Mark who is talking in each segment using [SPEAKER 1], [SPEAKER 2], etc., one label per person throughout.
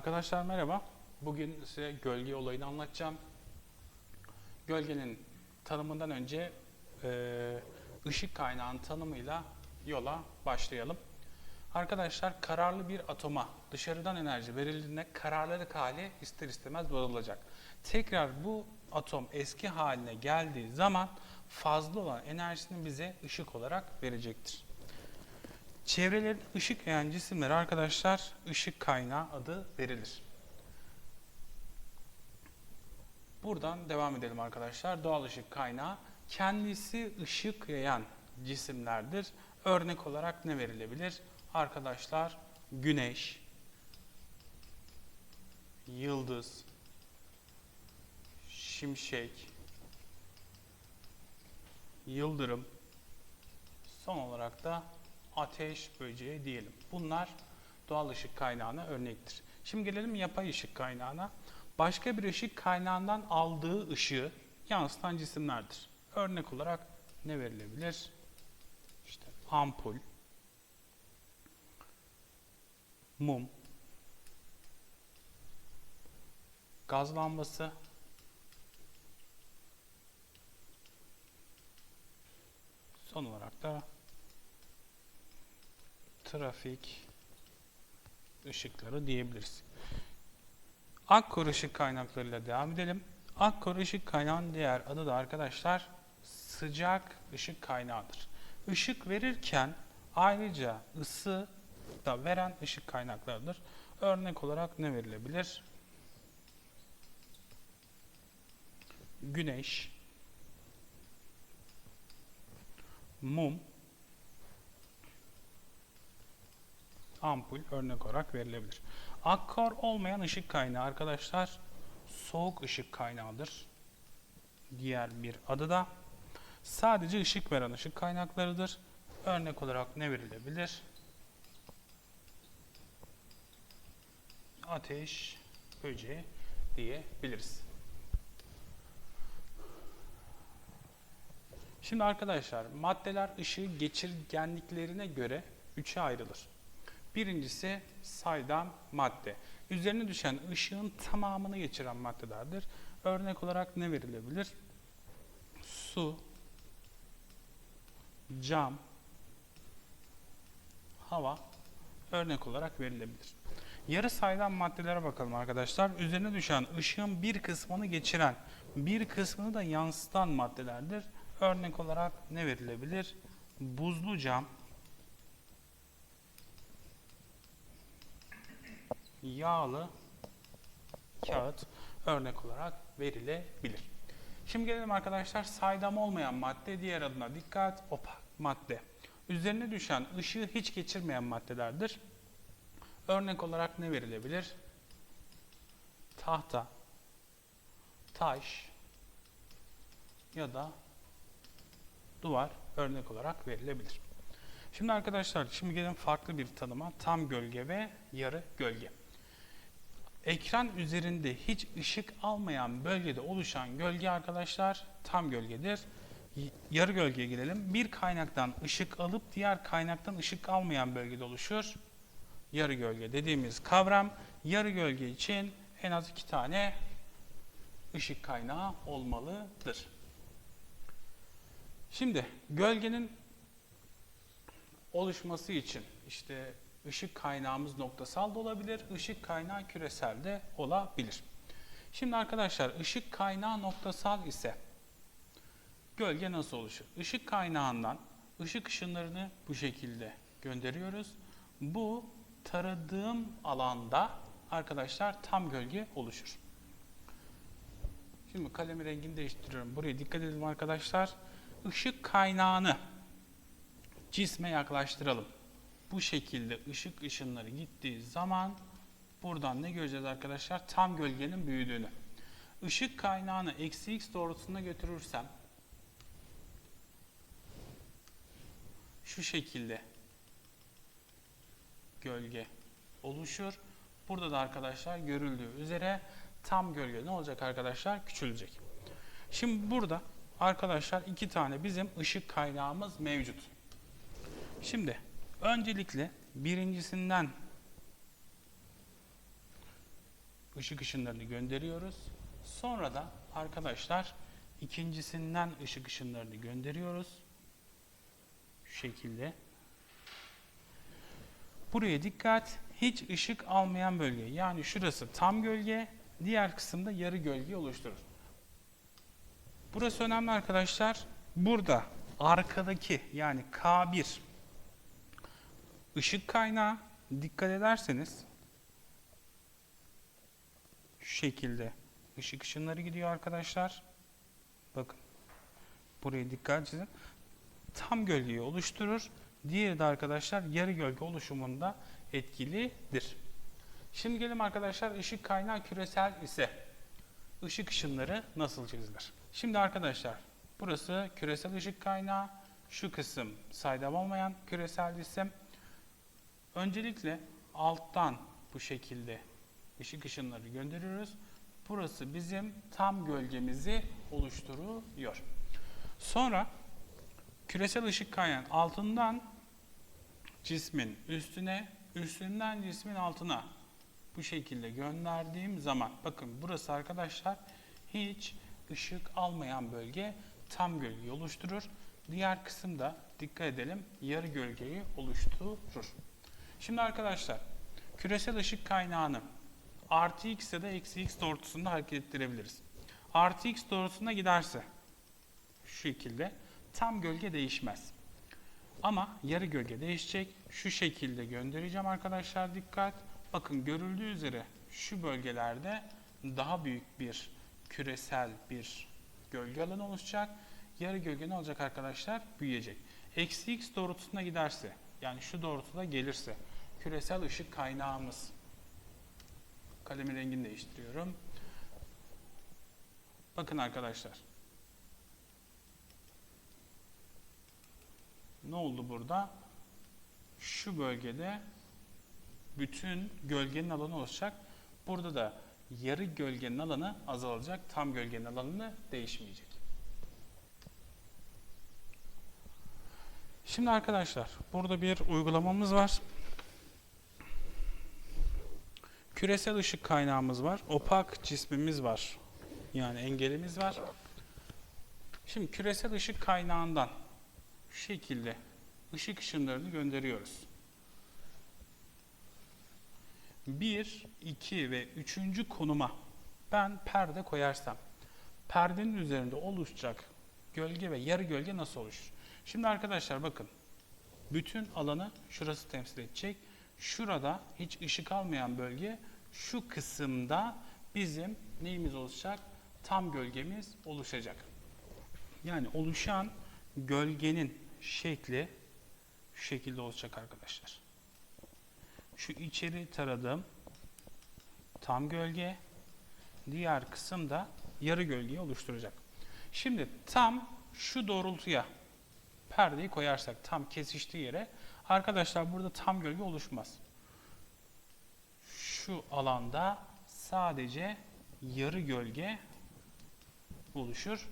[SPEAKER 1] Arkadaşlar merhaba. Bugün size gölge olayını anlatacağım. Gölgenin tanımından önce e, ışık kaynağının tanımıyla yola başlayalım. Arkadaşlar kararlı bir atoma dışarıdan enerji verildiğinde kararlılık hali ister istemez bozulacak. Tekrar bu atom eski haline geldiği zaman fazla olan enerjisini bize ışık olarak verecektir. Çevrelerin ışık yayan cisimlere arkadaşlar ışık kaynağı adı verilir. Buradan devam edelim arkadaşlar. Doğal ışık kaynağı kendisi ışık yayan cisimlerdir. Örnek olarak ne verilebilir? Arkadaşlar güneş, yıldız, şimşek, yıldırım, son olarak da ateş böceği diyelim. Bunlar doğal ışık kaynağına örnektir. Şimdi gelelim yapay ışık kaynağına. Başka bir ışık kaynağından aldığı ışığı yansıtan cisimlerdir. Örnek olarak ne verilebilir? İşte ampul, mum, gaz lambası, son olarak da trafik ışıkları diyebiliriz. Akkor ışık kaynaklarıyla devam edelim. Akkor ışık kaynağının diğer adı da arkadaşlar sıcak ışık kaynağıdır. Işık verirken ayrıca ısı da veren ışık kaynaklarıdır. Örnek olarak ne verilebilir? Güneş, mum, ampul örnek olarak verilebilir. Akkor olmayan ışık kaynağı arkadaşlar soğuk ışık kaynağıdır. Diğer bir adı da sadece ışık veren ışık kaynaklarıdır. Örnek olarak ne verilebilir? Ateş, böceği diyebiliriz. Şimdi arkadaşlar maddeler ışığı geçirgenliklerine göre üçe ayrılır. Birincisi saydam madde. Üzerine düşen ışığın tamamını geçiren maddelerdir. Örnek olarak ne verilebilir? Su, cam, hava örnek olarak verilebilir. Yarı saydam maddelere bakalım arkadaşlar. Üzerine düşen ışığın bir kısmını geçiren, bir kısmını da yansıtan maddelerdir. Örnek olarak ne verilebilir? Buzlu cam, yağlı kağıt örnek olarak verilebilir. Şimdi gelelim arkadaşlar saydam olmayan madde diğer adına dikkat opak madde. Üzerine düşen ışığı hiç geçirmeyen maddelerdir. Örnek olarak ne verilebilir? Tahta, taş ya da duvar örnek olarak verilebilir. Şimdi arkadaşlar şimdi gelin farklı bir tanıma tam gölge ve yarı gölge. Ekran üzerinde hiç ışık almayan bölgede oluşan gölge arkadaşlar tam gölgedir. Yarı gölgeye gelelim. Bir kaynaktan ışık alıp diğer kaynaktan ışık almayan bölgede oluşur. Yarı gölge dediğimiz kavram yarı gölge için en az iki tane ışık kaynağı olmalıdır. Şimdi gölgenin oluşması için işte ışık kaynağımız noktasal da olabilir, ışık kaynağı küresel de olabilir. Şimdi arkadaşlar ışık kaynağı noktasal ise gölge nasıl oluşur? Işık kaynağından ışık ışınlarını bu şekilde gönderiyoruz. Bu taradığım alanda arkadaşlar tam gölge oluşur. Şimdi kalemi rengini değiştiriyorum. Buraya dikkat edin arkadaşlar. Işık kaynağını cisme yaklaştıralım. Bu şekilde ışık ışınları gittiği zaman buradan ne göreceğiz arkadaşlar? Tam gölgenin büyüdüğünü. Işık kaynağını eksi x doğrultusunda götürürsem şu şekilde gölge oluşur. Burada da arkadaşlar görüldüğü üzere tam gölge ne olacak arkadaşlar? Küçülecek. Şimdi burada arkadaşlar iki tane bizim ışık kaynağımız mevcut. Şimdi öncelikle birincisinden ışık ışınlarını gönderiyoruz. Sonra da arkadaşlar ikincisinden ışık ışınlarını gönderiyoruz. Şu şekilde. Buraya dikkat. Hiç ışık almayan bölge. Yani şurası tam gölge, diğer kısımda yarı gölge oluşturur. Burası önemli arkadaşlar. Burada arkadaki yani K1 ışık kaynağı dikkat ederseniz şu şekilde ışık ışınları gidiyor arkadaşlar. Bakın. Buraya dikkat edin. Tam gölgeyi oluşturur. Diğeri de arkadaşlar yarı gölge oluşumunda etkilidir. Şimdi gelelim arkadaşlar ışık kaynağı küresel ise ışık ışınları nasıl çizilir? Şimdi arkadaşlar burası küresel ışık kaynağı, şu kısım saydam olmayan küresel cisim. Öncelikle alttan bu şekilde ışık ışınları gönderiyoruz. Burası bizim tam gölgemizi oluşturuyor. Sonra küresel ışık kaynağının altından cismin üstüne, üstünden cismin altına bu şekilde gönderdiğim zaman bakın burası arkadaşlar hiç ışık almayan bölge tam gölgeyi oluşturur. Diğer kısımda dikkat edelim yarı gölgeyi oluşturur. Şimdi arkadaşlar küresel ışık kaynağını artı x ya da eksi x doğrultusunda hareket ettirebiliriz. Artı x doğrultusunda giderse şu şekilde tam gölge değişmez. Ama yarı gölge değişecek. Şu şekilde göndereceğim arkadaşlar dikkat. Bakın görüldüğü üzere şu bölgelerde daha büyük bir küresel bir gölge alanı oluşacak. Yarı gölge ne olacak arkadaşlar? Büyüyecek. Eksi x doğrultusuna giderse yani şu doğrultuda gelirse küresel ışık kaynağımız kalemin rengini değiştiriyorum. Bakın arkadaşlar. Ne oldu burada? Şu bölgede bütün gölgenin alanı olacak. Burada da yarı gölgenin alanı azalacak. Tam gölgenin alanı değişmeyecek. Şimdi arkadaşlar burada bir uygulamamız var. Küresel ışık kaynağımız var. Opak cismimiz var. Yani engelimiz var. Şimdi küresel ışık kaynağından şu şekilde ışık ışınlarını gönderiyoruz. 1, 2 ve 3. konuma ben perde koyarsam perdenin üzerinde oluşacak gölge ve yarı gölge nasıl oluşur? Şimdi arkadaşlar bakın bütün alanı şurası temsil edecek. Şurada hiç ışık almayan bölge şu kısımda bizim neyimiz olacak? Tam gölgemiz oluşacak. Yani oluşan gölgenin şekli şu şekilde olacak arkadaşlar. Şu içeri taradığım tam gölge, diğer kısım da yarı gölgeyi oluşturacak. Şimdi tam şu doğrultuya perdeyi koyarsak tam kesiştiği yere arkadaşlar burada tam gölge oluşmaz. Şu alanda sadece yarı gölge oluşur.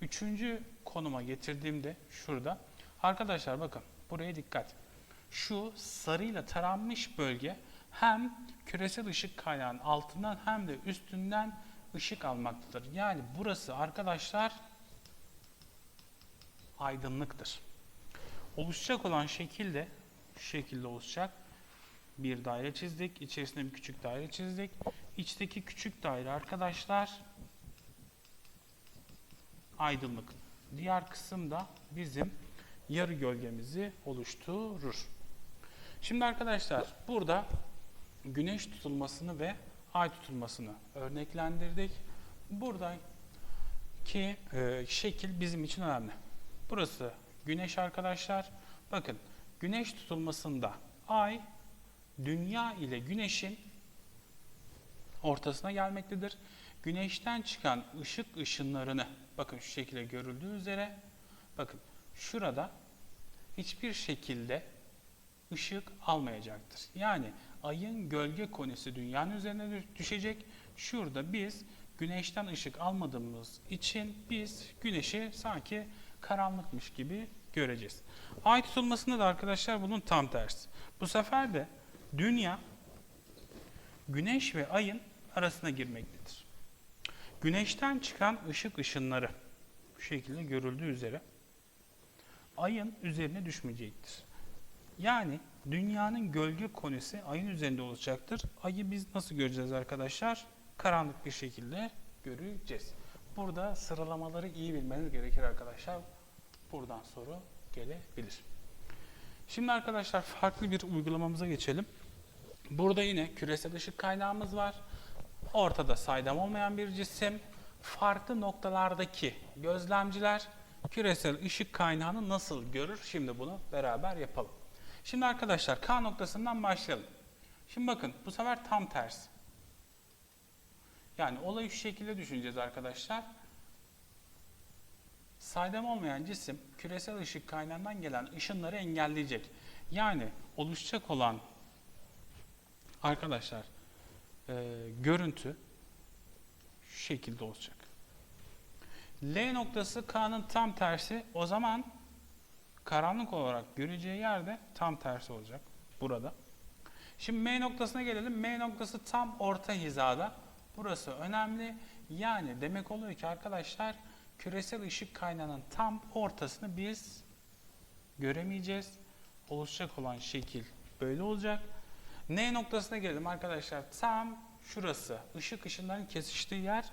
[SPEAKER 1] Üçüncü konuma getirdiğimde şurada arkadaşlar bakın buraya dikkat. Şu sarıyla taranmış bölge hem küresel ışık kaynağının altından hem de üstünden ışık almaktadır. Yani burası arkadaşlar aydınlıktır. Oluşacak olan şekil de şu şekilde oluşacak. Bir daire çizdik. İçerisinde bir küçük daire çizdik. İçteki küçük daire arkadaşlar aydınlık. Diğer kısım da bizim yarı gölgemizi oluşturur. Şimdi arkadaşlar burada güneş tutulmasını ve ay tutulmasını örneklendirdik. Buradaki e, şekil bizim için önemli. Burası güneş arkadaşlar. Bakın güneş tutulmasında ay dünya ile güneşin ortasına gelmektedir. Güneşten çıkan ışık ışınlarını bakın şu şekilde görüldüğü üzere bakın şurada hiçbir şekilde ışık almayacaktır. Yani ayın gölge konisi dünyanın üzerine düşecek. Şurada biz güneşten ışık almadığımız için biz güneşi sanki karanlıkmış gibi göreceğiz. Ay tutulmasında da arkadaşlar bunun tam tersi. Bu sefer de dünya güneş ve ayın arasına girmektedir. Güneşten çıkan ışık ışınları bu şekilde görüldüğü üzere ayın üzerine düşmeyecektir. Yani dünyanın gölge konisi ayın üzerinde olacaktır. Ayı biz nasıl göreceğiz arkadaşlar? Karanlık bir şekilde göreceğiz. Burada sıralamaları iyi bilmeniz gerekir arkadaşlar. Buradan soru gelebilir. Şimdi arkadaşlar farklı bir uygulamamıza geçelim. Burada yine küresel ışık kaynağımız var. Ortada saydam olmayan bir cisim. Farklı noktalardaki gözlemciler küresel ışık kaynağını nasıl görür? Şimdi bunu beraber yapalım. Şimdi arkadaşlar K noktasından başlayalım. Şimdi bakın bu sefer tam tersi. Yani olayı şu şekilde düşüneceğiz arkadaşlar. Saydam olmayan cisim küresel ışık kaynağından gelen ışınları engelleyecek. Yani oluşacak olan arkadaşlar e, görüntü şu şekilde olacak. L noktası K'nın tam tersi. O zaman karanlık olarak göreceği yerde tam tersi olacak. Burada. Şimdi M noktasına gelelim. M noktası tam orta hizada. Burası önemli. Yani demek oluyor ki arkadaşlar küresel ışık kaynağının tam ortasını biz göremeyeceğiz. Oluşacak olan şekil böyle olacak. N noktasına gelelim arkadaşlar. Tam şurası. Işık ışınların kesiştiği yer.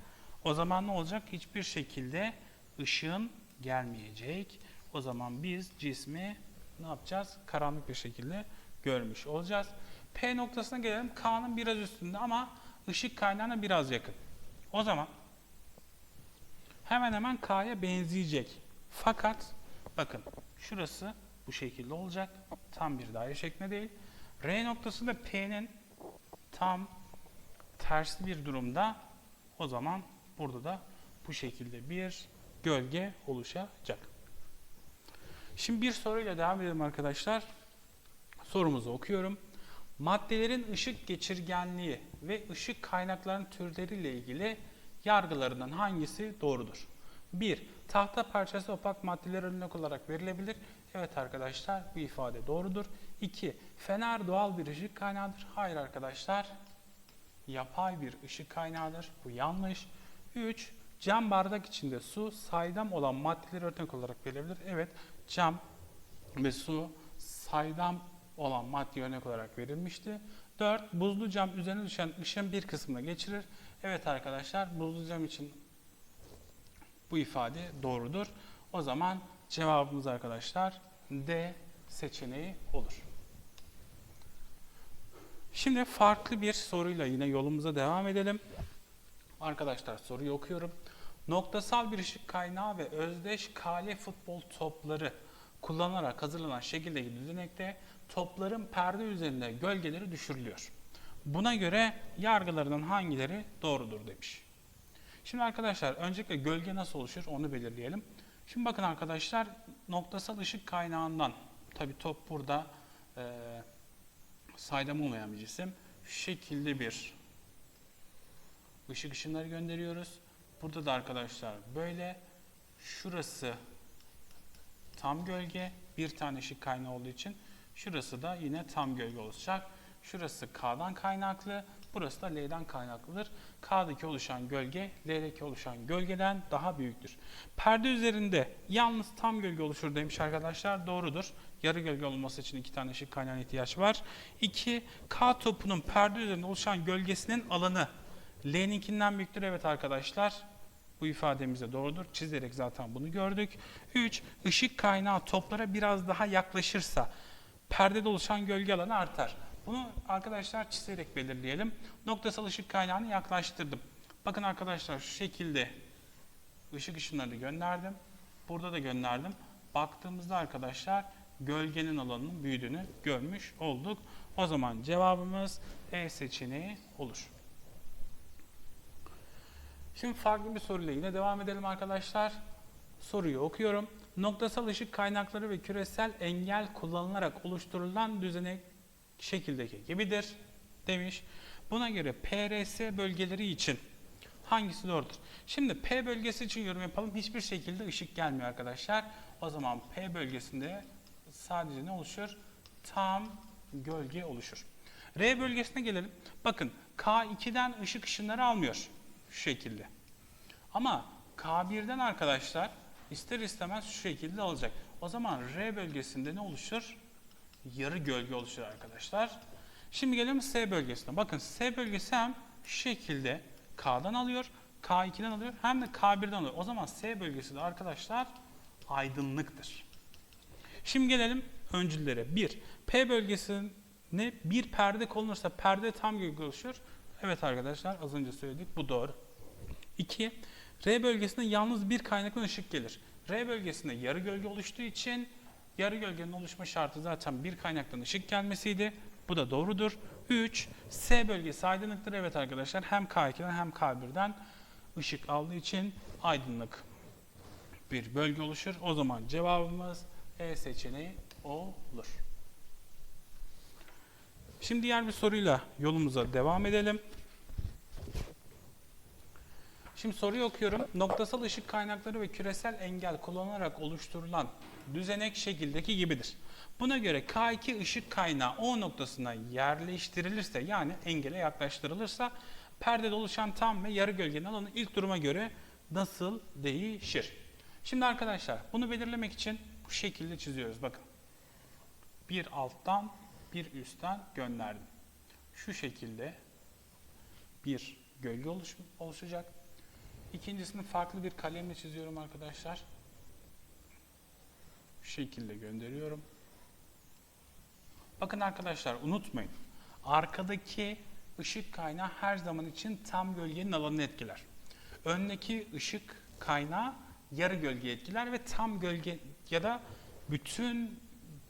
[SPEAKER 1] O zaman ne olacak? Hiçbir şekilde ışığın gelmeyecek. O zaman biz cismi ne yapacağız? Karanlık bir şekilde görmüş olacağız. P noktasına gelelim. K'nın biraz üstünde ama ışık kaynağına biraz yakın. O zaman hemen hemen K'ya benzeyecek. Fakat bakın şurası bu şekilde olacak. Tam bir daire şeklinde değil. R noktasında P'nin tam tersli bir durumda o zaman burada da bu şekilde bir gölge oluşacak. Şimdi bir soruyla devam edelim arkadaşlar. Sorumuzu okuyorum. Maddelerin ışık geçirgenliği ve ışık kaynaklarının türleriyle ilgili yargılarından hangisi doğrudur? 1. Tahta parçası opak maddeler örnek olarak verilebilir. Evet arkadaşlar bu ifade doğrudur. 2. Fener doğal bir ışık kaynağıdır. Hayır arkadaşlar. Yapay bir ışık kaynağıdır. Bu yanlış. 3. Cam bardak içinde su saydam olan maddeler örnek olarak verilebilir. Evet cam ve su saydam olan madde örnek olarak verilmişti. 4. Buzlu cam üzerine düşen ışığın bir kısmını geçirir. Evet arkadaşlar buzlu cam için bu ifade doğrudur. O zaman cevabımız arkadaşlar D seçeneği olur. Şimdi farklı bir soruyla yine yolumuza devam edelim. Arkadaşlar soruyu okuyorum. Noktasal bir ışık kaynağı ve özdeş kale futbol topları kullanarak hazırlanan şekildeki düzenekte topların perde üzerinde gölgeleri düşürülüyor. Buna göre yargılarının hangileri doğrudur demiş. Şimdi arkadaşlar öncelikle gölge nasıl oluşur onu belirleyelim. Şimdi bakın arkadaşlar noktasal ışık kaynağından tabi top burada e, saydam olmayan bir cisim şu şekilde bir ışık ışınları gönderiyoruz. Burada da arkadaşlar böyle şurası tam gölge bir tane ışık kaynağı olduğu için şurası da yine tam gölge olacak. Şurası K'dan kaynaklı, burası da L'den kaynaklıdır. K'daki oluşan gölge, L'deki oluşan gölgeden daha büyüktür. Perde üzerinde yalnız tam gölge oluşur demiş arkadaşlar. Doğrudur. Yarı gölge olması için iki tane ışık kaynağına ihtiyaç var. 2. K topunun perde üzerinde oluşan gölgesinin alanı L'ninkinden büyüktür. Evet arkadaşlar. Bu ifademiz de doğrudur. Çizerek zaten bunu gördük. 3. Işık kaynağı toplara biraz daha yaklaşırsa perdede oluşan gölge alanı artar. Bunu arkadaşlar çizerek belirleyelim. Noktasal ışık kaynağını yaklaştırdım. Bakın arkadaşlar şu şekilde ışık ışınlarını gönderdim. Burada da gönderdim. Baktığımızda arkadaşlar gölgenin alanının büyüdüğünü görmüş olduk. O zaman cevabımız E seçeneği olur. Şimdi farklı bir soruyla yine devam edelim arkadaşlar. Soruyu okuyorum. Noktasal ışık kaynakları ve küresel engel kullanılarak oluşturulan düzenek şekildeki gibidir demiş. Buna göre PRS bölgeleri için hangisi doğrudur? Şimdi P bölgesi için yorum yapalım. Hiçbir şekilde ışık gelmiyor arkadaşlar. O zaman P bölgesinde sadece ne oluşur? Tam gölge oluşur. R bölgesine gelelim. Bakın K2'den ışık ışınları almıyor. Şu şekilde. Ama K1'den arkadaşlar ister istemez şu şekilde alacak. O zaman R bölgesinde ne oluşur? Yarı gölge oluşur arkadaşlar. Şimdi gelelim S bölgesine. Bakın S bölgesi hem şu şekilde K'dan alıyor, K2'den alıyor hem de K1'den alıyor. O zaman S bölgesi de arkadaşlar aydınlıktır. Şimdi gelelim öncüllere. 1. P bölgesine bir perde konulursa perde tam gölge oluşur. Evet arkadaşlar az önce söyledik bu doğru. 2. R bölgesinde yalnız bir kaynaklı ışık gelir. R bölgesinde yarı gölge oluştuğu için yarı gölgenin oluşma şartı zaten bir kaynaktan ışık gelmesiydi. Bu da doğrudur. 3. S bölgesi aydınlıktır. Evet arkadaşlar hem K2'den hem K1'den ışık aldığı için aydınlık bir bölge oluşur. O zaman cevabımız E seçeneği olur. Şimdi diğer bir soruyla yolumuza devam edelim. Şimdi soruyu okuyorum. Noktasal ışık kaynakları ve küresel engel kullanılarak oluşturulan düzenek şekildeki gibidir. Buna göre K2 ışık kaynağı O noktasına yerleştirilirse yani engele yaklaştırılırsa perdede oluşan tam ve yarı gölgenin alanı ilk duruma göre nasıl değişir? Şimdi arkadaşlar bunu belirlemek için bu şekilde çiziyoruz. Bakın. Bir alttan bir üstten gönderdim. Şu şekilde bir gölge oluş- oluşacak. İkincisini farklı bir kalemle çiziyorum arkadaşlar. Şu şekilde gönderiyorum. Bakın arkadaşlar unutmayın. Arkadaki ışık kaynağı her zaman için tam gölgenin alanını etkiler. Öndeki ışık kaynağı yarı gölge etkiler ve tam gölge ya da bütün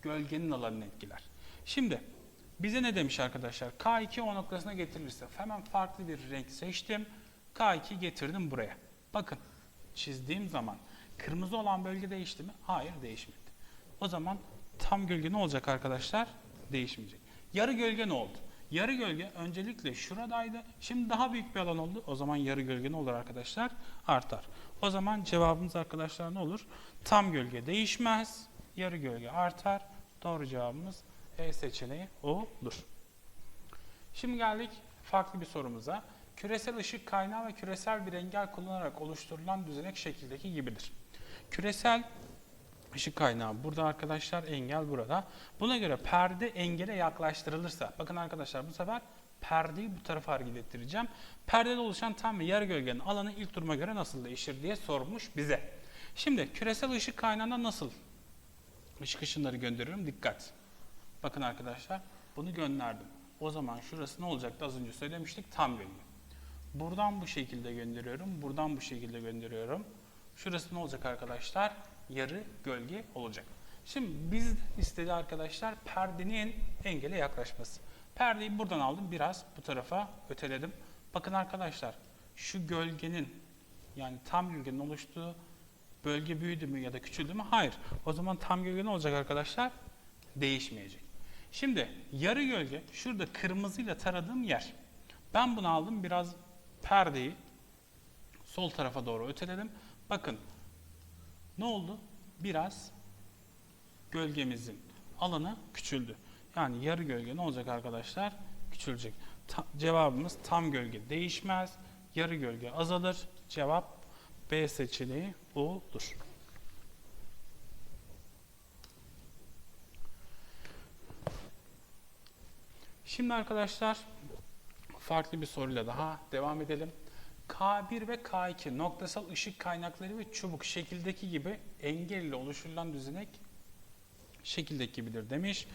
[SPEAKER 1] gölgenin alanını etkiler. Şimdi bize ne demiş arkadaşlar? K2 o noktasına getirilirse hemen farklı bir renk seçtim. K2 getirdim buraya. Bakın çizdiğim zaman kırmızı olan bölge değişti mi? Hayır değişmedi. O zaman tam gölge ne olacak arkadaşlar? Değişmeyecek. Yarı gölge ne oldu? Yarı gölge öncelikle şuradaydı. Şimdi daha büyük bir alan oldu. O zaman yarı gölge ne olur arkadaşlar? Artar. O zaman cevabımız arkadaşlar ne olur? Tam gölge değişmez. Yarı gölge artar. Doğru cevabımız E seçeneği olur. Şimdi geldik farklı bir sorumuza. Küresel ışık kaynağı ve küresel bir engel kullanarak oluşturulan düzenek şekildeki gibidir. Küresel ışık kaynağı burada arkadaşlar, engel burada. Buna göre perde engele yaklaştırılırsa, bakın arkadaşlar bu sefer perdeyi bu tarafa hareket ettireceğim. Perdede oluşan tam ve yarı gölgenin alanı ilk duruma göre nasıl değişir diye sormuş bize. Şimdi küresel ışık kaynağına nasıl ışık ışınları gönderiyorum? Dikkat. Bakın arkadaşlar bunu gönderdim. O zaman şurası ne olacaktı az önce söylemiştik tam gölge. Buradan bu şekilde gönderiyorum. Buradan bu şekilde gönderiyorum. Şurası ne olacak arkadaşlar? Yarı gölge olacak. Şimdi biz istedi arkadaşlar perdenin engele yaklaşması. Perdeyi buradan aldım biraz bu tarafa öteledim. Bakın arkadaşlar şu gölgenin yani tam gölgenin oluştuğu bölge büyüdü mü ya da küçüldü mü? Hayır. O zaman tam gölge ne olacak arkadaşlar? Değişmeyecek. Şimdi yarı gölge şurada kırmızıyla taradığım yer. Ben bunu aldım biraz perdeyi sol tarafa doğru öteledim. Bakın ne oldu? Biraz gölgemizin alanı küçüldü. Yani yarı gölge ne olacak arkadaşlar? Küçülecek. Ta- cevabımız tam gölge değişmez. Yarı gölge azalır. Cevap B seçeneği olur. Şimdi arkadaşlar farklı bir soruyla daha devam edelim. K1 ve K2 noktasal ışık kaynakları ve çubuk şekildeki gibi engel ile oluşturulan düzenek şekildeki gibidir demiş.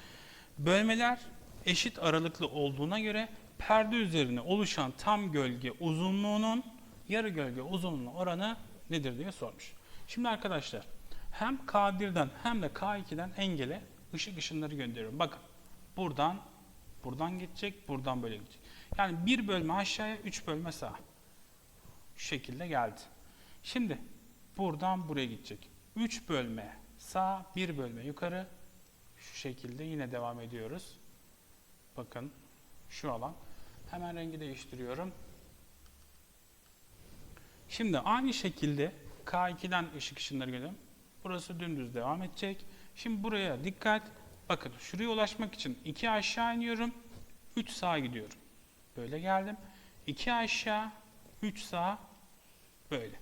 [SPEAKER 1] Bölmeler eşit aralıklı olduğuna göre perde üzerine oluşan tam gölge uzunluğunun yarı gölge uzunluğu oranı nedir diye sormuş. Şimdi arkadaşlar hem K1'den hem de K2'den engele ışık ışınları gönderiyorum. Bakın buradan buradan gidecek, buradan böyle gidecek. Yani bir bölme aşağıya, üç bölme sağa. Şu şekilde geldi. Şimdi buradan buraya gidecek. 3 bölme sağ, 1 bölme yukarı. Şu şekilde yine devam ediyoruz. Bakın şu alan. Hemen rengi değiştiriyorum. Şimdi aynı şekilde K2'den ışık ışınları gönderiyorum. Burası dümdüz devam edecek. Şimdi buraya dikkat. Bakın şuraya ulaşmak için 2 aşağı iniyorum. 3 sağa gidiyorum. Böyle geldim. 2 aşağı, 3 sağa, böyle.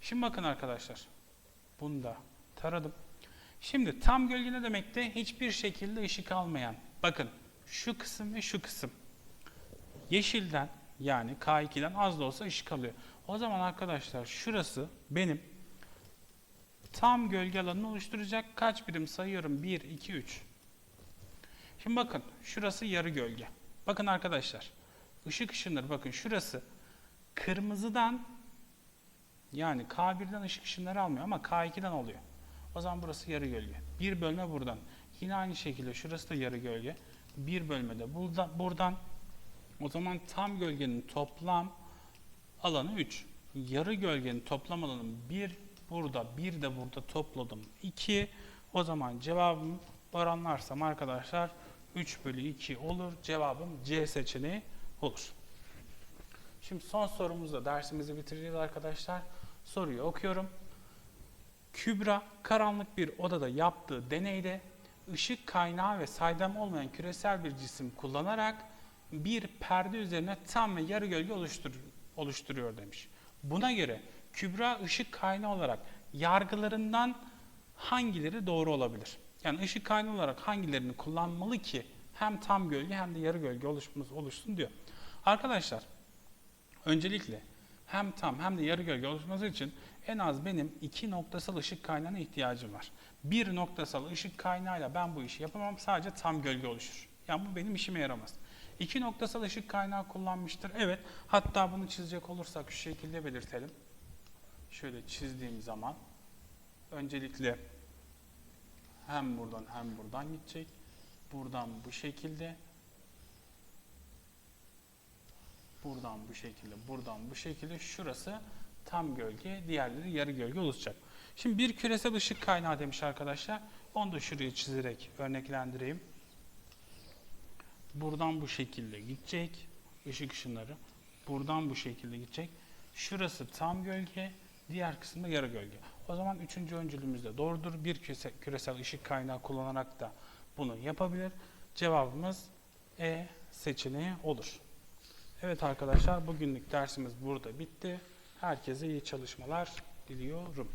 [SPEAKER 1] Şimdi bakın arkadaşlar. Bunu da taradım. Şimdi tam gölge ne demekti? Hiçbir şekilde ışık almayan. Bakın şu kısım ve şu kısım. Yeşilden yani K2'den az da olsa ışık alıyor. O zaman arkadaşlar şurası benim tam gölge alanını oluşturacak. Kaç birim sayıyorum? 1, 2, 3. Şimdi bakın şurası yarı gölge. Bakın arkadaşlar ışık ışınları bakın şurası kırmızıdan yani K1'den ışık ışınları almıyor ama K2'den alıyor. O zaman burası yarı gölge. Bir bölme buradan. Yine aynı şekilde şurası da yarı gölge. Bir bölme de buradan. buradan. O zaman tam gölgenin toplam alanı 3. Yarı gölgenin toplam alanı 1 burada, bir de burada topladım 2. O zaman cevabım oranlarsam arkadaşlar 3 bölü 2 olur. Cevabım C seçeneği olur. Şimdi son sorumuzda dersimizi bitireceğiz arkadaşlar. Soruyu okuyorum. Kübra karanlık bir odada yaptığı deneyde ışık kaynağı ve saydam olmayan küresel bir cisim kullanarak bir perde üzerine tam ve yarı gölge oluştur oluşturuyor demiş. Buna göre Kübra ışık kaynağı olarak yargılarından hangileri doğru olabilir? Yani ışık kaynağı olarak hangilerini kullanmalı ki hem tam gölge hem de yarı gölge oluşsun diyor. Arkadaşlar öncelikle hem tam hem de yarı gölge oluşması için en az benim iki noktasal ışık kaynağına ihtiyacım var. Bir noktasal ışık kaynağıyla ben bu işi yapamam. Sadece tam gölge oluşur. Yani bu benim işime yaramaz. İki noktasal ışık kaynağı kullanmıştır. Evet. Hatta bunu çizecek olursak şu şekilde belirtelim. Şöyle çizdiğim zaman öncelikle hem buradan hem buradan gidecek. Buradan bu şekilde. Buradan bu şekilde, buradan bu şekilde. Şurası tam gölge, diğerleri yarı gölge olacak. Şimdi bir küresel ışık kaynağı demiş arkadaşlar. Onu da şuraya çizerek örneklendireyim. Buradan bu şekilde gidecek ışık ışınları. Buradan bu şekilde gidecek. Şurası tam gölge, diğer kısımda yarı gölge. O zaman üçüncü öncülümüz de doğrudur. Bir küresel, küresel ışık kaynağı kullanarak da bunu yapabilir. Cevabımız E seçeneği olur. Evet arkadaşlar bugünlük dersimiz burada bitti. Herkese iyi çalışmalar diliyorum.